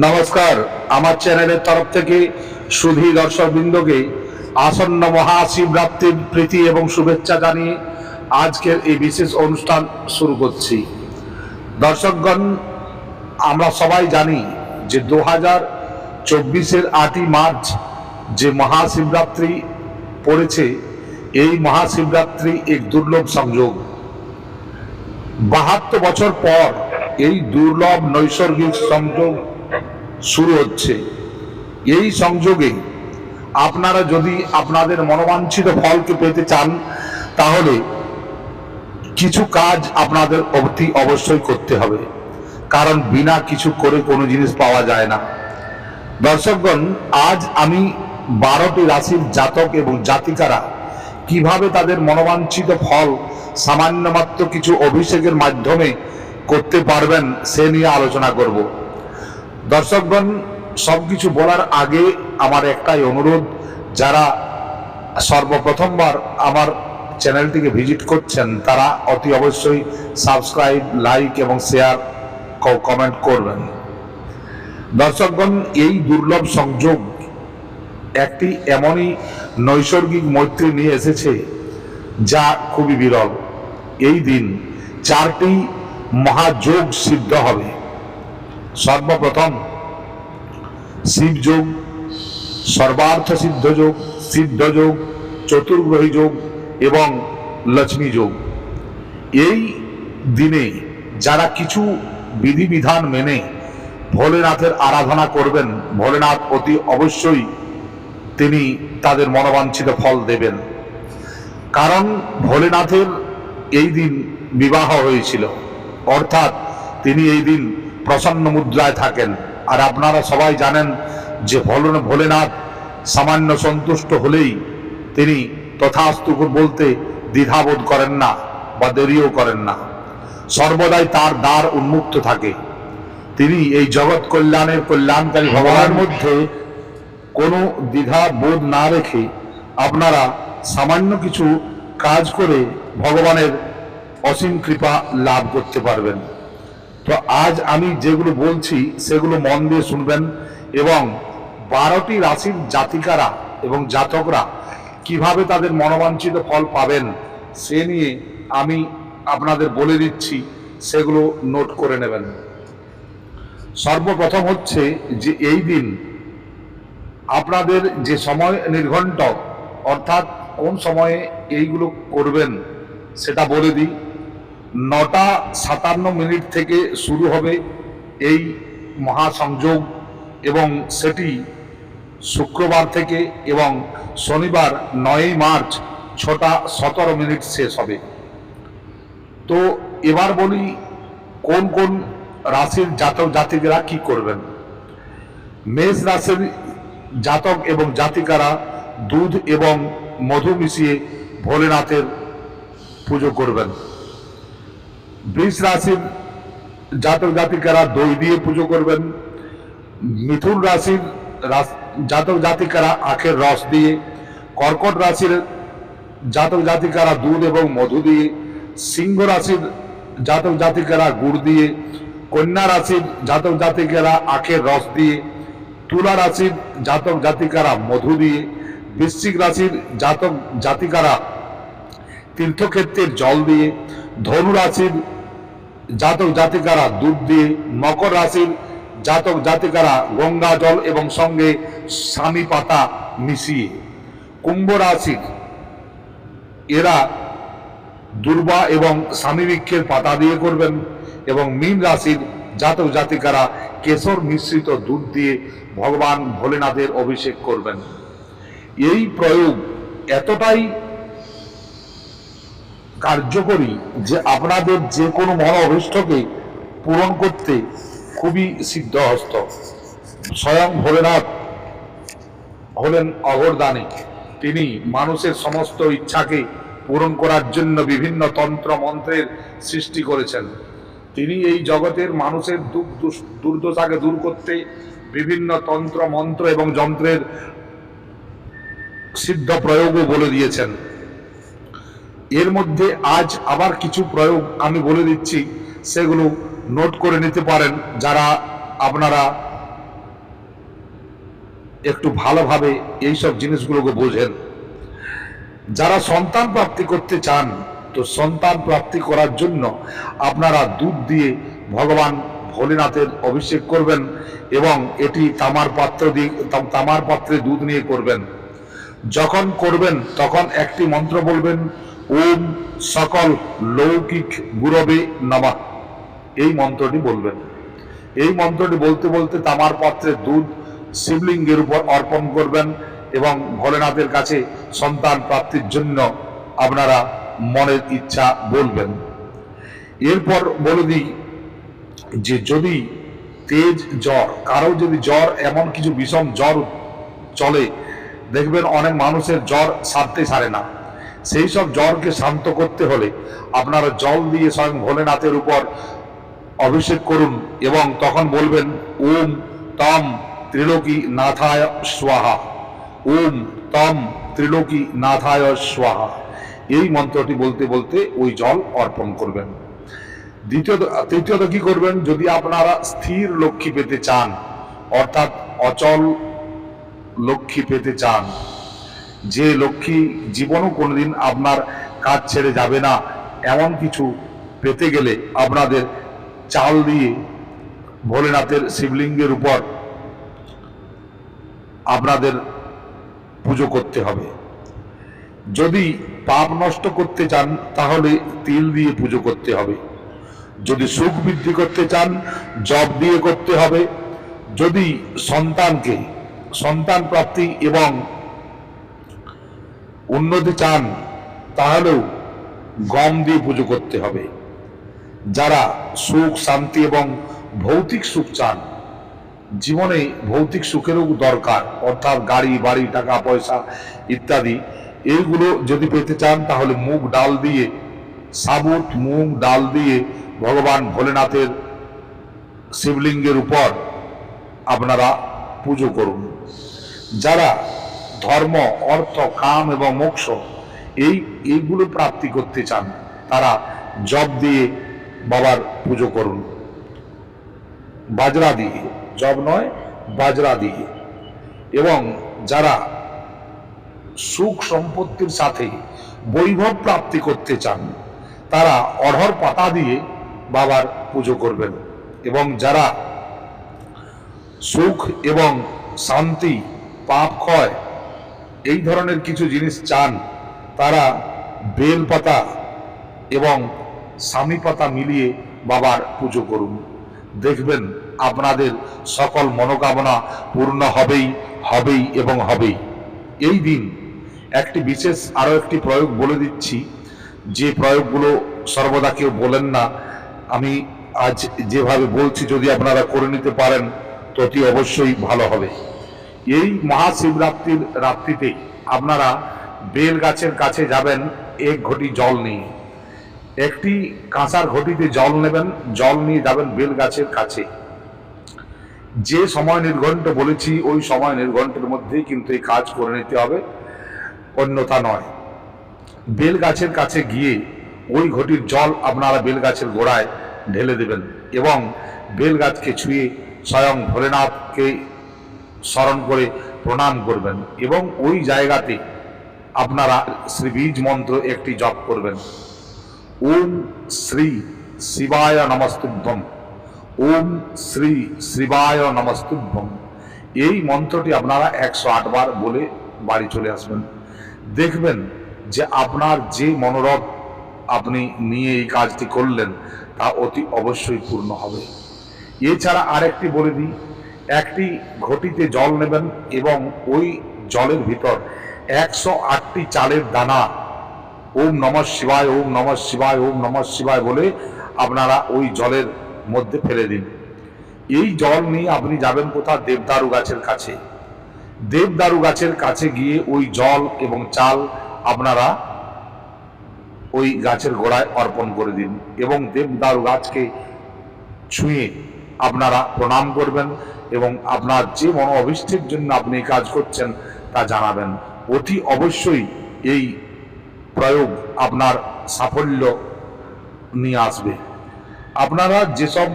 নমস্কার। আমার চ্যানেলের তরফ থেকে সুধী দর্শকবৃন্দকে আসন্ন মহাশিবরাত্রির প্রীতি এবং শুভেচ্ছা জানিয়ে আজকের এই বিশেষ অনুষ্ঠান শুরু করছি। দর্শকগণ, আমরা সবাই জানি যে দু হাজার চব্বিশের আটই মার্চ যে মহাশিবরাত্রি পড়েছে, এই মহাশিবরাত্রি এক দুর্লভ সংযোগ। বাহাত্তর বছর পর এই দুর্লভ নৈসর্গিক সংযোগ শুরু হচ্ছে। এই সংযোগে আপনারা যদি আপনাদের মনোবাঞ্ছিত ফলকে পেতে চান, তাহলে কিছু কাজ আপনাদের অতি অবশ্যই করতে হবে। কারণ বিনা কিছু করে কোনো জিনিস পাওয়া যায় না। দর্শকগণ, আজ আমি বারোটি রাশির জাতক এবং জাতিকারা কীভাবে তাদের মনোবাঞ্ছিত ফল সামান্য মাত্র কিছু অভিষেকের মাধ্যমে করতে পারবেন, সে নিয়ে আলোচনা করব। দর্শকগণ সব কিছু বলার আগে আমার একটাই অনুরোধ, যারা সর্বপ্রথমবার আমার চ্যানেলটিকে ভিজিট করছেন, তারা অতি অবশ্যই সাবস্ক্রাইব, লাইক এবং শেয়ার কমেন্ট করবেন। দর্শকগণ, এই দুর্লভ সংযোগ একটি এমনই নৈসর্গিক মৈত্রী নিয়ে এসেছে, যা খুবই বিরল। এই দিন চারটি মহাযোগ সিদ্ধ হবে। সর্বপ্রথম শিবযোগ সর্বার্থ সিদ্ধ যোগ সিদ্ধ যোগ, চতুর্গ্রহী যোগ এবং লক্ষ্মী যোগ। এই দিনে যারা কিছু বিধিবিধান মেনে ভোলেনাথের আরাধনা করবেন, ভোলেনাথ অতি অবশ্যই তিনি তাদের মনোবাঞ্ছিত ফল দেবেন। কারণ ভোলেনাথের এই দিন বিবাহ হয়েছিল, অর্থাৎ তিনি এই দিন প্রসন্ন মুদ্রায় থাকেন। আর আপনারা সবাই জানেন যে ভোলে ভোলেনাথ সামান্য সন্তুষ্ট হলেই তিনি তথাস্তু বলতে দ্বিধাবোধ করেন না বা দেরিও করেন না। সর্বদাই তার দ্বার উন্মুক্ত থাকে। তিনি এই জগৎ কল্যাণের কল্যাণকারী ভগবানের মধ্যে কোনো দ্বিধা বোধ না রেখে আপনারা সামান্য কিছু কাজ করে ভগবানের অসীম কৃপা লাভ করতে পারবেন। তো আজ আমি যেগুলো বলছি, সেগুলো মন দিয়ে শুনবেন এবং বারোটি রাশির জাতিকারা এবং জাতকরা কীভাবে তাদের মনোবাঞ্ছিত ফল পাবেন, সে নিয়ে আমি আপনাদের বলে দিচ্ছি, সেগুলো নোট করে নেবেন। সর্বপ্রথম হচ্ছে যে এই দিন আপনাদের যে সময় নির্ঘণ্ট অর্থাৎ কোন সময়ে এইগুলো করবেন, সেটা বলে দিই। নটা সাতান্ন মিনিট থেকে শুরু হবে এই মহাসংযোগ এবং সেটি শুক্রবার থেকে এবং শনিবার নয়ই মার্চ ছটা সতেরো মিনিট শেষ হবে। তো এবার বলি কোন কোন রাশির জাতক জাতিকেরা কি করবেন? মেষ রাশির জাতক এবং জাতিকারা দুধ এবং মধু মিশিয়ে ভোলেনাথের পুজো করবেন। বৃষ রাশির জাতক জাতিকারা দই দিয়ে পুজো করবেন। মিথুন রাশির জাতক জাতিকারা আখের রস দিয়ে, কর্কট রাশির জাতক জাতিকারা দুধ এবং মধু দিয়ে, সিংহ রাশির জাতক জাতিকারা গুড় দিয়ে, কন্যা রাশির জাতক জাতিকারা আখের রস দিয়ে, তুলা রাশির জাতক জাতিকারা মধু দিয়ে, বৃশ্চিক রাশির জাতক জাতিকারা তীর্থক্ষেত্রের জল দিয়ে, ধনু রাশির জাতক জাতিকারা দুধ দিয়ে মকর রাশির জাতক জাতিকারা গঙ্গা জল এবং সঙ্গে স্বামী পাতা মিশিয়ে কুম্ভ রাশির এরা দুর্বা এবং স্বামী বৃক্ষের পাতা দিয়ে করবেন এবং মীন রাশির জাতক জাতিকারা কেশর মিশ্রিত দুধ দিয়ে ভগবান ভোলেনাথের অভিষেক করবেন। এই প্রয়োগ এতটাই কার্যকরী যে আপনাদের যে কোনো মন অভিষ্টকে পূরণ করতে খুবই সিদ্ধহস্ত। স্বয়ং ভোলেনাথ হলেন অগরদানে তিনি মানুষের সমস্ত ইচ্ছাকে পূরণ করার জন্য বিভিন্ন তন্ত্র মন্ত্রের সৃষ্টি করেছেন। তিনি এই জগতের মানুষের দুঃখ দুর্দশাকে দূর করতে বিভিন্ন তন্ত্র, মন্ত্র এবং যন্ত্রের সিদ্ধ প্রয়োগও বলে দিয়েছেন। এর মধ্যে আজ আবার কিছু প্রয়োগ আমি বলে দিচ্ছি, সেগুলো নোট করে নিতে পারেন যারা আপনারা একটু ভালোভাবে এইসব জিনিসগুলোকে বোঝেন। যারা সন্তান প্রাপ্তি করতে চান, তো সন্তান প্রাপ্তি করার জন্য আপনারা দুধ দিয়ে ভগবান ভোলেনাথের অভিষেক করবেন এবং এটি তামার পাত্র দিয়ে তামার পাত্রে দুধ নিয়ে করবেন। যখন করবেন, তখন একটি মন্ত্র বলবেন ওম সকল লৌকিক গুরবে নমঃ। এই মন্ত্রটি বলবেন। এই মন্ত্রটি বলতে বলতে তামার পাত্রে দুধ শিবলিঙ্গের উপর অর্পণ করবেন এবং ভোলেনাথের কাছে সন্তান প্রাপ্তির জন্য আপনারা মনের ইচ্ছা বলবেন। এরপর বলে দিই যে যদি তেজ জ্বর, কারও যদি জ্বর, এমন কিছু বিষম জ্বর চলে, দেখবেন অনেক মানুষের জ্বর সারতে সারে না। সেই সব জ্বরকে শান্ত করতে হলে আপনারা জল দিয়ে স্বয়ং ভোলেনাথের উপর অভিষেক করুন এবং তখন বলবেন, ওম তম ত্রিলোকী নাথায় স্বাহা। ওম তম ত্রিলোকী নাথায় স্বাহা। এই মন্ত্রটি বলতে বলতে ওই জল অর্পণ করবেন। দ্বিতীয়ত, তৃতীয়ত কি করবেন? যদি আপনারা স্থির লক্ষ্মী পেতে চান, অর্থাৎ অচল লক্ষ্মী পেতে চান যে লক্ষ্মী জীবনও কোনোদিন আপনার কাজ ছেড়ে যাবে না, এমন কিছু পেতে গেলে আপনাদের চাল দিয়ে ভোলেনাথের শিবলিঙ্গের উপর আপনাদের পুজো করতে হবে। যদি পাপ নষ্ট করতে চান, তাহলে তিল দিয়ে পুজো করতে হবে। যদি সুখ বৃদ্ধি করতে চান জব দিয়ে করতে হবে। যদি সন্তানকে, সন্তান প্রাপ্তি এবং উন্নতি চান, তাহলেও গম দিয়ে পুজো করতে হবে। যারা সুখ, শান্তি এবং ভৌতিক সুখ চান, জীবনে ভৌতিক সুখেরও দরকার, অর্থাৎ গাড়ি, বাড়ি, টাকা, পয়সা ইত্যাদি এইগুলো যদি পেতে চান, তাহলে মুগ ডাল দিয়ে, সাবুত মুগ ডাল দিয়ে ভগবান ভোলেনাথের শিবলিঙ্গের উপর আপনারা পুজো করুন। যারা ধর্ম, অর্থ, কাম এবং মোক্ষ, এই, এইগুলো প্রাপ্তি করতে চান, তারা জব দিয়ে বাবার পুজো করুন। বাজরা দিয়ে জব নয়, বাজরা দিয়ে। এবং যারা সুখ সম্পত্তির সাথে বৈভব প্রাপ্তি করতে চান, তারা অঢর পাতা দিয়ে বাবার পুজো করবেন। এবং যারা সুখ এবং শান্তি, পাপ ক্ষয় এই ধরনের কিছু জিনিস চান, তারা বেল পাতা এবং স্বামী পাতা মিলিয়ে বাবার পুজো করুন। দেখবেন আপনাদের সকল মনোকামনা পূর্ণ হবেই হবেই এবং হবেই। এই দিন একটি বিশেষ আরও একটি প্রয়োগ বলে দিচ্ছি। যে প্রয়োগগুলো সর্বদা কেউ বলেন না, আমি আজ যেভাবে বলছি যদি আপনারা করে নিতে পারেন তো অতি অবশ্যই ভালো হবে। এই মহাশিবরাত্রির রাত্রিতে আপনারা বেল গাছের কাছে যাবেন, এক ঘটি জল নিয়ে। একটি কাঁসার ঘটিতে জল নেবেন, জল নিয়ে যাবেন বেল গাছের কাছে। যে সময় নির্ঘণ্ট বলেছি, ওই সময় নির্ঘণ্টের মধ্যেই কিন্তু এই কাজ করে নিতে হবে, অন্যথা নয়। বেল গাছের কাছে গিয়ে ওই ঘটির জল আপনারা বেল গাছের গোড়ায় ঢেলে দেবেন এবং বেল গাছকে ছুঁয়ে স্বয়ং ভোলেনাথকে স্মরণ করে প্রণাম করবেন এবং ওই জায়গাতে আপনারা শ্রী বীজ মন্ত্র একটি জপ করবেন। ওম শ্রী শিবায় নমস্তুভ্যম। ওম শ্রী শিবায় নমস্তুভ্যম। এই মন্ত্রটি আপনারা একশো আট বার বলে বাড়ি চলে আসবেন। দেখবেন যে আপনার যে মনোরথ আপনি নিয়ে এই কাজটি করলেন তা অতি অবশ্যই পূর্ণ হবে। এছাড়া আরেকটি বলে দিই একটি ঘটিতে জল নেবেন এবং ওই জলের ভিতর একশো আটটি চালের দানা, ওম নম শিবায়, ওম নম শিবায়, ওম নম শিবায় বলে আপনারা ওই জলের মধ্যে ফেলে দিন। এই জল নিয়ে আপনি যাবেন কোথাও দেবদারু গাছের কাছে। দেবদারু গাছের কাছে গিয়ে ওই জল এবং চাল আপনারা ওই গাছের গোড়ায় অর্পণ করে দিন এবং দেবদারু গাছকে ছুঁয়ে আপনারা প্রণাম করবেন। এবং আপনার যে মনো অভিষ্টের জন্য আপনি কাজ করছেন তা জানাবেন। অতি অবশ্যই এই প্রয়োগ আপনার সাফল্য নিয়ে আসবে। আপনারা যেসব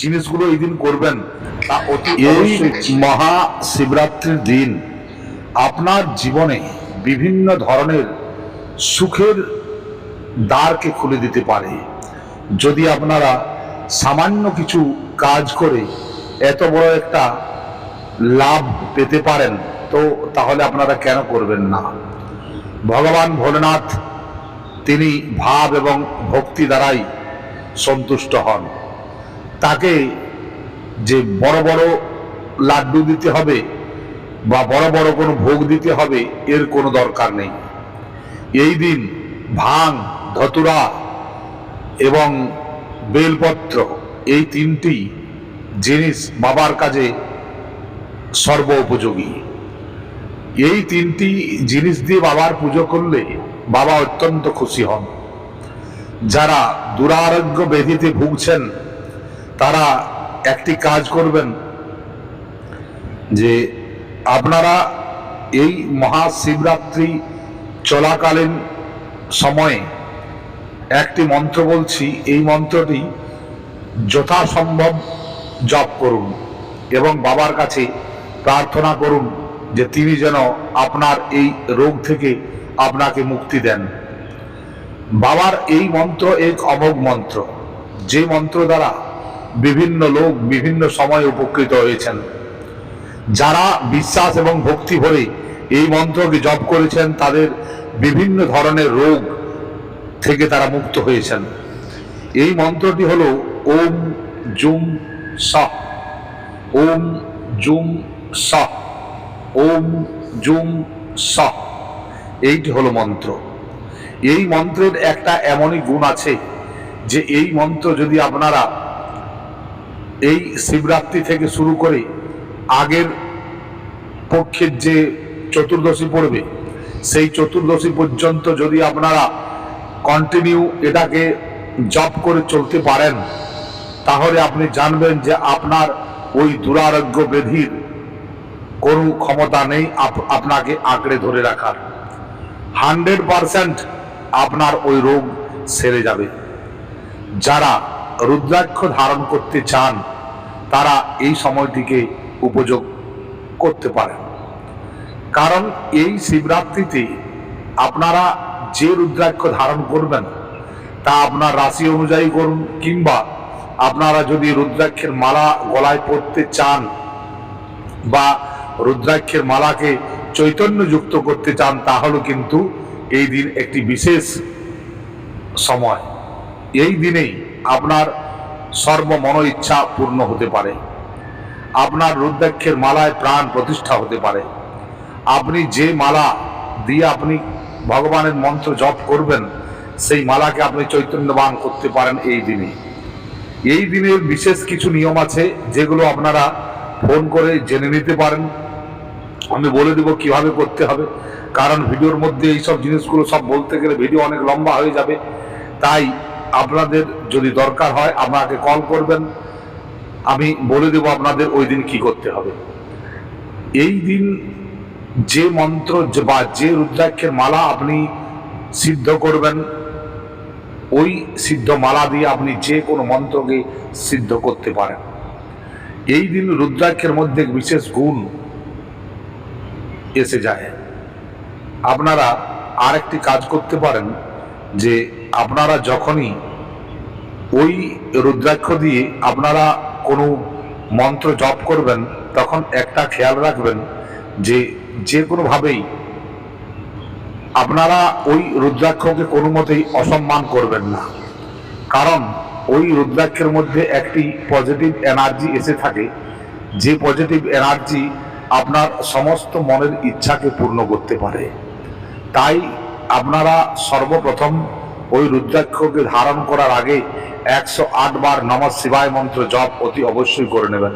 জিনিসগুলো এই দিন করবেন তা অতি এই অবশ্যই মহাশিবরাত্রির দিন আপনার জীবনে বিভিন্ন ধরনের সুখের দ্বারকে খুলে দিতে পারে। যদি আপনারা সামান্য কিছু কাজ করে, এত বড় একটা লাভ পেতে পারেন, তো তাহলে আপনারা কেন করবেন না? ভগবান ভোলেনাথ, তিনি ভাব এবং ভক্তি দ্বারাই সন্তুষ্ট হন। তাকে যে বড় বড় লাড্ডু দিতে হবে বা বড় বড় কোনো ভোগ দিতে হবে, এর কোনো দরকার নেই। এই দিন ভাং, ধতুরা এবং বেলপত্র এই তিনটি জিনিস বাবার কাজে সর্ব উপযোগী এই তিনটি জিনিস দিয়ে বাবার পুজো করলে বাবা অত্যন্ত খুশি হন। যারা দুরারোগ্য ব্যাধিতে ভুগছেন, তারা একটি কাজ করবেন যে আপনারা এই মহাশিবরাত্রি চলাকালীন সময়ে একটি মন্ত্র বলছি, এই মন্ত্রটি যথাসম্ভব জপ করুন এবং বাবার কাছে প্রার্থনা করুন যে তিনি যেন আপনার এই রোগ থেকে আপনাকে মুক্তি দেন। বাবার এই মন্ত্র এক অমোঘ মন্ত্র। যে মন্ত্র দ্বারা বিভিন্ন লোক বিভিন্ন সময় উপকৃত হয়েছেন। যারা বিশ্বাস এবং ভক্তি ভরে এই মন্ত্রকে জপ করেছেন, তাদের বিভিন্ন ধরনের রোগ থেকে তারা মুক্ত হয়েছেন। এই মন্ত্রটি হলো ওম জুম সহ ওম জুম সহ ওম জুম সহ এইটি হলো মন্ত্র। এই মন্ত্রের একটা এমনই গুণ আছে যে এই মন্ত্র যদি আপনারা এই শিবরাত্রি থেকে শুরু করে আগের পক্ষের যে চতুর্দশী পড়বে, সেই চতুর্দশী পর্যন্ত যদি আপনারা কন্টিনিউ এটাকে জব করে চলতে পারেন তাহলে আপনি জানবেন যে আপনার ওই দুরারোগ্য ব্যাধির কোনো ক্ষমতা নেই আপনাকে আঁকড়ে ধরে রাখার। হান্ড্রেড পারসেন্ট আপনার ওই রোগ সেরে যাবে। যারা রুদ্রাক্ষ ধারণ করতে চান, তারা এই সময়টিকে উপযোগ করতে পারেন। কারণ এই শিবরাত্রিতে আপনারা যে রুদ্রাক্ষ ধারণ করবেন, তা আপনার রাশি অনুযায়ী করুন কিংবা আপনারা যদি রুদ্রাক্ষের মালা গলায় পরতে চান বা রুদ্রাক্ষের মালাকে চৈতন্যযুক্ত করতে চান, তাহলে কিন্তু এই দিন একটি বিশেষ সময়। এই দিনেই আপনার সর্বমন ইচ্ছা পূর্ণ হতে পারে। আপনার রুদ্রাক্ষের মালায় প্রাণ প্রতিষ্ঠা হতে পারে। আপনি যে মালা দিয়ে আপনি ভগবানের মন্ত্র জপ করবেন, সেই মালাকে আপনি চৈতন্যবান করতে পারেন এই দিনে। এই দিনের বিশেষ কিছু নিয়ম আছে যেগুলো আপনারা ফোন করে জেনে নিতে পারেন। আমি বলে দেব কীভাবে করতে হবে। কারণ ভিডিওর মধ্যে এইসব জিনিসগুলো সব বলতে গেলে ভিডিও অনেক লম্বা হয়ে যাবে। তাই আপনাদের যদি দরকার হয়, আমাকে কল করবেন। আমি বলে দেব আপনাদের ওই দিন কি করতে হবে। এই দিন যে মন্ত্র বা যে রুদ্রাক্ষের মালা আপনি সিদ্ধ করবেন ওই সিদ্ধ মালা দিয়ে আপনি যে কোনো মন্ত্রকে সিদ্ধ করতে পারেন। এই দিন রুদ্রাক্ষের মধ্যে বিশেষ গুণ এসে যায়। আপনারা আরেকটি কাজ করতে পারেন যে আপনারা যখনই ওই রুদ্রাক্ষ দিয়ে আপনারা কোনো মন্ত্র জপ করবেন, তখন একটা খেয়াল রাখবেন যে যে কোনোভাবেই আপনারা ওই রুদ্রাক্ষকে কোনো মতেই অসম্মান করবেন না। কারণ ওই রুদ্রাক্ষের মধ্যে একটি পজিটিভ এনার্জি এসে থাকে। যে পজিটিভ এনার্জি আপনার সমস্ত মনের ইচ্ছাকে পূর্ণ করতে পারে। তাই আপনারা সর্বপ্রথম ওই রুদ্রাক্ষকে ধারণ করার আগে একশো আট বার নম শিবায় মন্ত্র জপ অতি অবশ্যই করে নেবেন।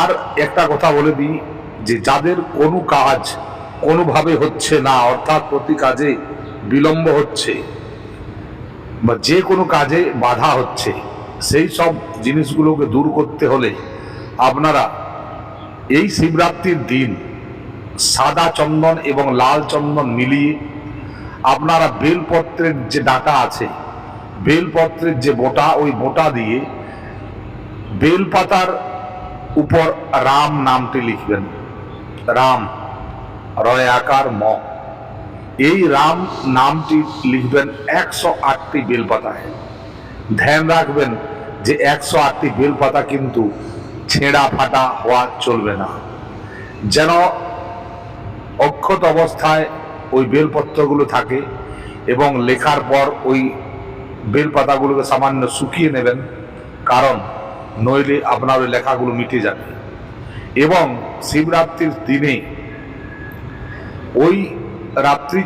আর একটা কথা বলে দিই যে যাদের কোনো কাজ কোনোভাবে হচ্ছে না, অর্থাৎ প্রতি কাজে বিলম্ব হচ্ছে বা যে কোনো কাজে বাধা হচ্ছে, সেই সব জিনিসগুলোকে দূর করতে হলে আপনারা এই শিবরাত্রির দিন সাদা চন্দন এবং লাল চন্দন মিলিয়ে আপনারা বেলপত্রের যে ডাটা আছে, বেলপত্রের যে বোটা, ওই বোটা দিয়ে বেলপাতার উপর রাম নামটি লিখবেন। রাম। রয় আকার ম। এই রাম নামটি লিখবেন একশো আটটি বেলপাতায়। ধ্যান রাখবেন যে একশো আটটি বেলপাতা কিন্তু ছেঁড়া ফাটা হওয়া চলবে না। যেন অক্ষত অবস্থায় ওই বেলপত্রগুলো থাকে এবং লেখার পর ওই বেলপাতাগুলোকে সামান্য শুকিয়ে নেবেন, কারণ নইলে আপনার ওই লেখাগুলো মিটে যাবে। এবং শিবরাত্রির দিনে ওই রাত্রি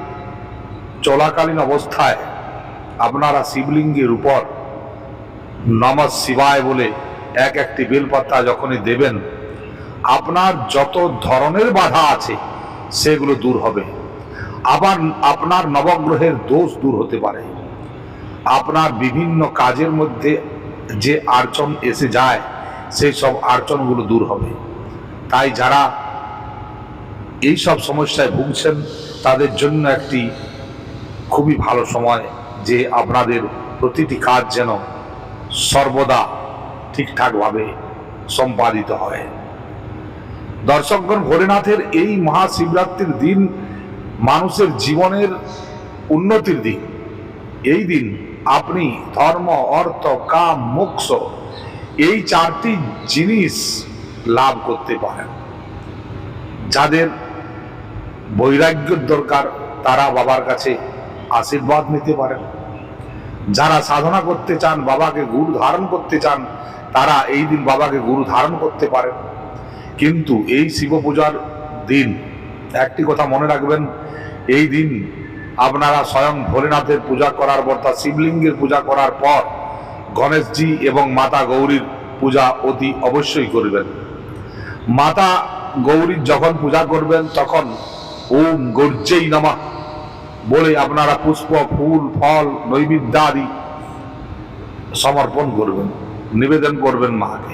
চলাকালীন অবস্থায় আপনারা শিবলিঙ্গের উপর নম শিবায় বলে এক একটি বেলপাতা যখনই দেবেন, আপনার যত ধরনের বাধা আছে সেগুলো দূর হবে। আবার আপনার নবগ্রহের দোষ দূর হতে পারে। আপনার বিভিন্ন কাজের মধ্যে যে আর্চন এসে যায়, সেই সব আর্চনগুলো দূর হবে। তাই যারা এই সব সমস্যায় ভুগছেন, তাদের জন্য একটি খুবই ভালো সময় যে আপনাদের প্রতিটি কাজ যেন সর্বদা ঠিকঠাকভাবে সম্পাদিত হয়। দর্শকগণ, ভোলেনাথের এই মহাশিবরাত্রির দিন মানুষের জীবনের উন্নতির দিন। এই দিন আপনি ধর্ম, অর্থ, কাম, মোক্ষ এই চারটি জিনিস লাভ করতে পারেন। যাদের বৈরাগ্যের দরকার, তারা বাবার কাছে আশীর্বাদ নিতে পারেন। যারা সাধনা করতে চান, বাবাকে গুরু ধারণ করতে চান, তারা এই দিন বাবাকে গুরু ধারণ করতে পারেন। কিন্তু এই শিব পূজার দিন, একটি কথা মনে রাখবেন, এই দিন আপনারা স্বয়ং ভোলেনাথের পূজা করার পর তা শিবলিঙ্গের পূজা করার পর, গণেশজি এবং মাতা গৌরীর পূজা অতি অবশ্যই করবেন। মাতা গৌরীর যখন পূজা করবেন, তখন ওম গর্জেই নামা। বলে আপনারা পুষ্প ফুল ফল নৈবিদ্যাদি সমর্পণ করবেন নিবেদন করবেন মাকে।